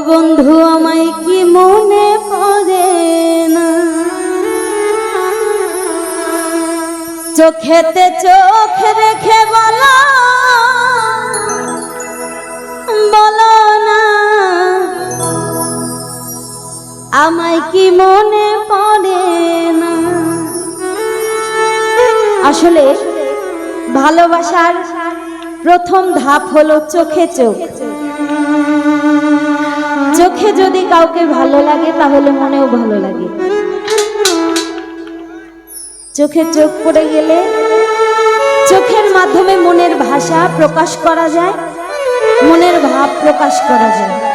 বন্ধু, আমায় কি মনে পড়ে না? চোখেতে চোখ রেখে বলো বলো না। আমায় কি মনে পড়ে না? আসলে ভালোবাসার প্রথম ধাপ হলো চোখে চোখ। চোখে যদি কাউকে ভালো লাগে, তাহলে মনেও ভালো লাগে। চোখে চোখ পড়ে গেলে চোখের মাধ্যমে মনের ভাষা প্রকাশ করা যায়, মনের ভাব প্রকাশ করা যায়।